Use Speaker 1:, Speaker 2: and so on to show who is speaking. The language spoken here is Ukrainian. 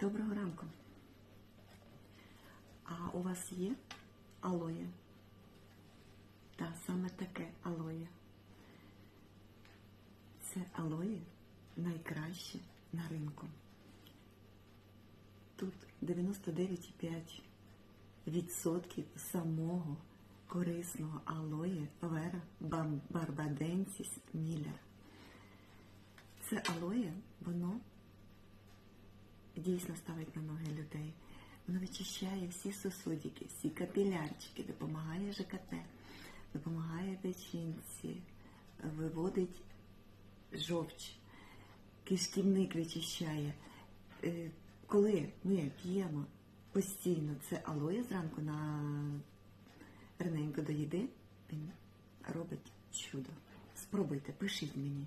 Speaker 1: Доброго ранку. А у вас є алоє? Та саме таке алоє. Це алоє найкраще на ринку. Тут 99,5% самого корисного алоє Вера Барбаденсіс Міллер. Це алоє, воно дійсно ставить на ноги людей. Воно вичищає всі сосудики, всі капілярчики, допомагає ЖКТ, допомагає печінці, виводить жовч, кишківник вичищає. Е, Коли ми п'ємо постійно це алоє зранку на раненько до їди, він робить чудо. Спробуйте, пишіть мені.